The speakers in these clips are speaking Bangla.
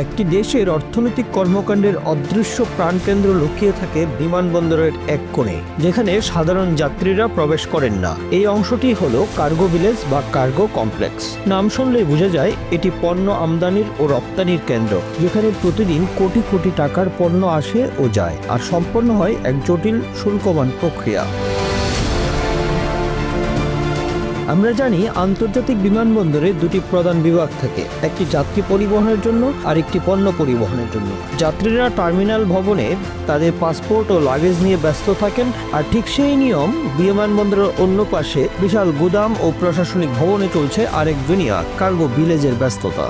একটি দেশের অর্থনৈতিক কর্মকাণ্ডের অদৃশ্য প্রাণকেন্দ্র লুকিয়ে থাকে বিমানবন্দরের এক কোণে, যেখানে সাধারণ যাত্রীরা প্রবেশ করেন না। এই অংশটি হলো কার্গো ভিলেজ বা কার্গো কমপ্লেক্স। নাম শুনলেই বোঝা যায়, এটি পণ্য আমদানির ও রপ্তানির কেন্দ্র, যেখানে প্রতিদিন কোটি কোটি টাকার পণ্য আসে ও যায়, আর সম্পন্ন হয় এক জটিল শুল্কমান প্রক্রিয়া। আমরা জানি আন্তর্জাতিক বিমানবন্দরে দুটি প্রধান বিভাগ থাকে, একটি যাত্রী পরিবহনের জন্য আর একটি পণ্য পরিবহনের জন্য। যাত্রীরা টার্মিনাল ভবনে তাদের পাসপোর্ট ও লাগেজ নিয়ে ব্যস্ত থাকেন আর ঠিক সেই নিয়ম বিমানবন্দরের অন্য পাশে বিশাল গুদাম ও প্রশাসনিক ভবনে চলছে আরেক দুনিয়া, কার্গো ভিলেজের ব্যস্ততা।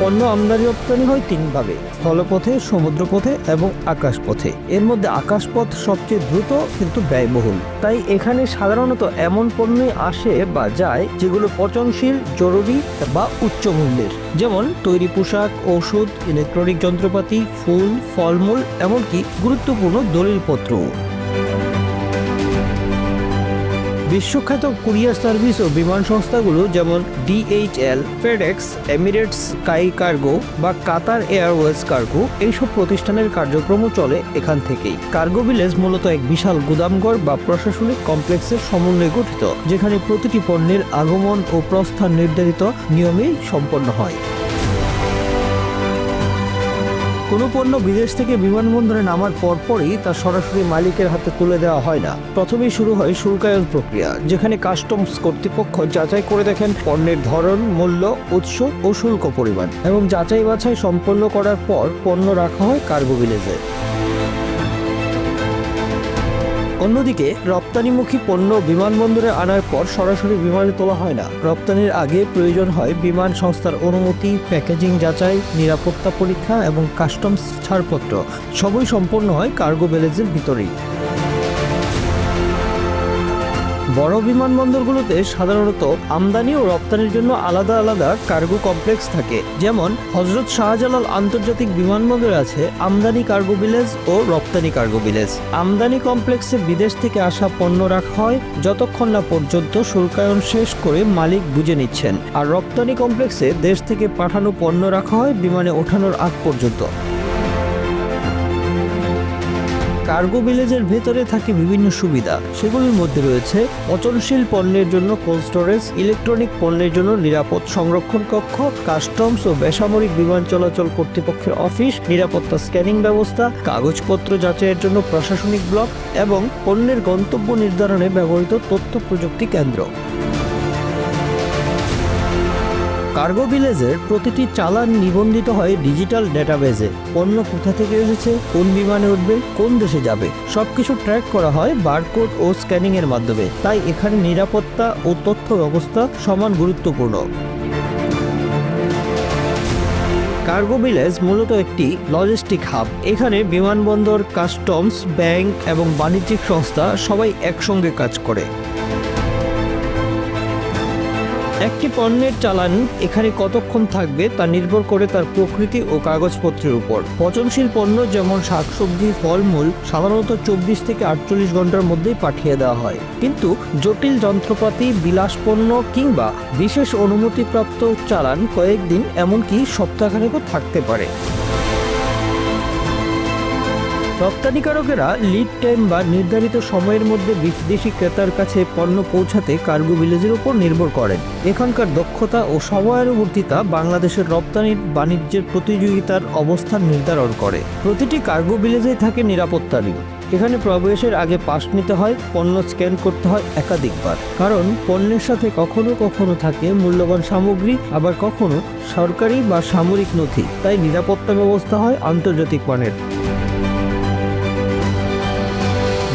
পণ্য আমদানি রপ্তানি হয় তিনভাবে, স্থলপথে, সমুদ্রপথে এবং আকাশপথে। এর মধ্যে আকাশপথ সবচেয়ে দ্রুত কিন্তু ব্যয়বহুল। তাই এখানে সাধারণত এমন পণ্যই আসে বা যায় যেগুলো পচনশীল, জরুরি বা উচ্চ মূল্যের। যেমন তৈরি পোশাক ওষুধ ইলেকট্রনিক যন্ত্রপাতি, ফুল, ফলমূল, এমনকি গুরুত্বপূর্ণ দলিলপত্রও। বিশ্বখ্যাত কুরিয়ার সার্ভিস ও বিমান সংস্থাগুলো যেমন DHL FedEx Emirates sky cargo বা কাতার এয়ারওয়েজ কার্গো এইসব প্রতিষ্ঠানের কার্যক্রমও চলে এখান থেকেই। কার্গো ভিলেজ মূলত এক বিশাল গুদামঘর বা প্রশাসনিক কমপ্লেক্সের সমন্বয়ে গঠিত, যেখানে প্রতিটি পণ্যের আগমন ও প্রস্থান নির্ধারিত নিয়মেই সম্পন্ন হয়। কোনো পণ্য বিদেশ থেকে বিমানবন্দরে নামার পরপরই তা সরাসরি মালিকের হাতে তুলে দেওয়া হয় না। প্রথমেই শুরু হয় শুল্কায়ন প্রক্রিয়া, যেখানে কাস্টমস কর্তৃপক্ষ যাচাই করে দেখেন পণ্যের ধরন, মূল্য, উৎস ও শুল্ক পরিমাণ এবং যাচাই বাছাই সম্পন্ন করার পর পণ্য রাখা হয় কার্গো ভিলেজে। অন্যদিকে, রপ্তানিমুখী পণ্য বিমানবন্দরে আনার পর সরাসরি বিমানে তোলা হয় না। রপ্তানির আগে প্রয়োজন হয় বিমান সংস্থার অনুমতি, প্যাকেজিং যাচাই, নিরাপত্তা পরীক্ষা এবং কাস্টমস ছাড়পত্র। সবই সম্পন্ন হয় কার্গো ব্যালেজের ভিতরেই। বড় বিমানবন্দরগুলোতে সাধারণত আমদানি ও রপ্তানির জন্য আলাদা আলাদা কার্গো কমপ্লেক্স থাকে। যেমন, হজরত শাহজালাল আন্তর্জাতিক বিমানবন্দর আছে আমদানি কার্গো ভিলেজ ও রপ্তানি কার্গো ভিলেজ। আমদানি কমপ্লেক্সে বিদেশ থেকে আসা পণ্য রাখা হয় যতক্ষণ না পর্যন্ত শুল্কায়ন শেষ করে মালিক বুঝে নিচ্ছেন। আর রপ্তানি কমপ্লেক্সে দেশ থেকে পাঠানো পণ্য রাখা হয় বিমানে ওঠানোর আগ পর্যন্ত। কার্গো ভিলেজের ভেতরে থাকে বিভিন্ন সুবিধা। সেগুলির মধ্যে রয়েছে পচনশীল পণ্যের জন্য কোল্ড স্টোরেজ, ইলেকট্রনিক পণ্যের জন্য নিরাপদ সংরক্ষণ কক্ষ, কাস্টমস ও বেসামরিক বিমান চলাচল কর্তৃপক্ষের অফিস, নিরাপত্তা স্ক্যানিং ব্যবস্থা, কাগজপত্র যাচাইয়ের জন্য প্রশাসনিক ব্লক এবং পণ্যের গন্তব্য নির্ধারণে ব্যবহৃত তথ্য প্রযুক্তি কেন্দ্র। কার্গো ভিলেজের প্রতিটি চালান নিবন্ধিত হয় ডিজিটাল ডেটাবেজে পণ্য কোথা থেকে এসেছে? কোন বিমানে উঠবে? কোন দেশে যাবে? সবকিছু ট্র্যাক করা হয় বারকোড ও স্ক্যানিং এর মাধ্যমে। তাই এখানে নিরাপত্তা ও তথ্য ব্যবস্থা সমান গুরুত্বপূর্ণ। কার্গো ভিলেজ মূলত একটি লজিস্টিক হাব এখানে বিমানবন্দর কাস্টমস ব্যাংক এবং বাণিজ্যিক সংস্থা সবাই একসঙ্গে কাজ করে। একটি পণ্যের চালান এখানে কতক্ষণ থাকবে তা নির্ভর করে তার প্রকৃতি ও কাগজপত্রের উপর। পচনশীল পণ্য যেমন শাকসবজি, ফলমূল সাধারণত চব্বিশ থেকে আটচল্লিশ ঘণ্টার মধ্যেই পাঠিয়ে দেওয়া হয়। কিন্তু জটিল যন্ত্রপাতি, বিলাস পণ্য কিংবা বিশেষ অনুমতিপ্রাপ্ত চালান কয়েকদিন এমনকি সপ্তাহখানেকও থাকতে পারে। রপ্তানিকারকেরা লিড টাইম বা নির্ধারিত সময়ের মধ্যে বিদেশি ক্রেতার কাছে পণ্য পৌঁছাতে কার্গো ভিলেজের উপর নির্ভর করেন। এখানকার দক্ষতা ও সময়ানুবর্তিতা বাংলাদেশের রপ্তানির বাণিজ্যের প্রতিযোগিতার অবস্থান নির্ধারণ করে। প্রতিটি কার্গো ভিলেজেই থাকে নিরাপত্তা রিং এখানে প্রবেশের আগে পাস নিতে হয়, পণ্য স্ক্যান করতে হয় একাধিকবার। কারণ, পণ্যের সাথে কখনো কখনো থাকে মূল্যবান সামগ্রী, আবার কখনো সরকারি বা সামরিক নথি। তাই নিরাপত্তা ব্যবস্থা হয় আন্তর্জাতিক মানের।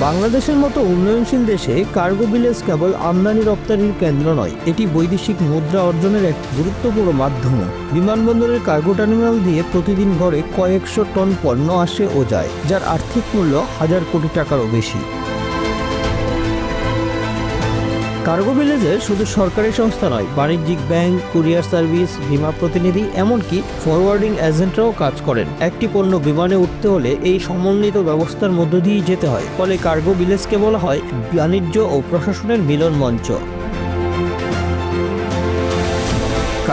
বাংলাদেশের মতো উন্নয়নশীল দেশে কার্গো ভিলেজ কেবল আমদানি রপ্তানির কেন্দ্র নয়, এটি বৈদেশিক মুদ্রা অর্জনের এক গুরুত্বপূর্ণ মাধ্যম। বিমানবন্দরের কার্গো টার্মিনাল দিয়ে প্রতিদিন ঘরে কয়েকশো টন পণ্য আসে ও যায়, যার আর্থিক মূল্য হাজার কোটি টাকারও বেশি। কার্গো ভিলেজে শুধু সরকারি সংস্থা নয়, বাণিজ্যিক ব্যাংক, কুরিয়ার সার্ভিস, বিমা প্রতিনিধি, এমনকি ফরওয়ার্ডিং এজেন্টরাও কাজ করেন। একটি পণ্য বিমানে উঠতে হলে এই সমন্বিত ব্যবস্থার মধ্য দিয়েই যেতে হয়। ফলে কার্গো ভিলেজকে বলা হয় বাণিজ্য ও প্রশাসনের মিলন মঞ্চ।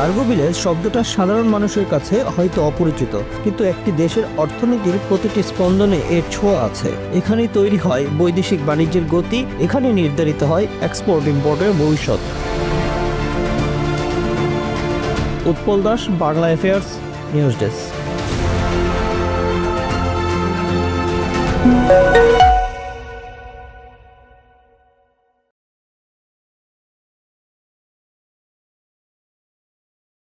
কার্গো ভিলেজ শব্দটা সাধারণ মানুষের কাছে হয়তো অপরিচিত, কিন্তু একটি দেশের অর্থনীতির প্রতিটি স্পন্দনে এর ছোঁয়া আছে। এখানেই তৈরি হয় বৈদেশিক বাণিজ্যের গতি, এখানে নির্ধারিত হয় এক্সপোর্ট ইম্পোর্টের ভবিষ্যৎ। Utpal Das, Bangla affairs news desk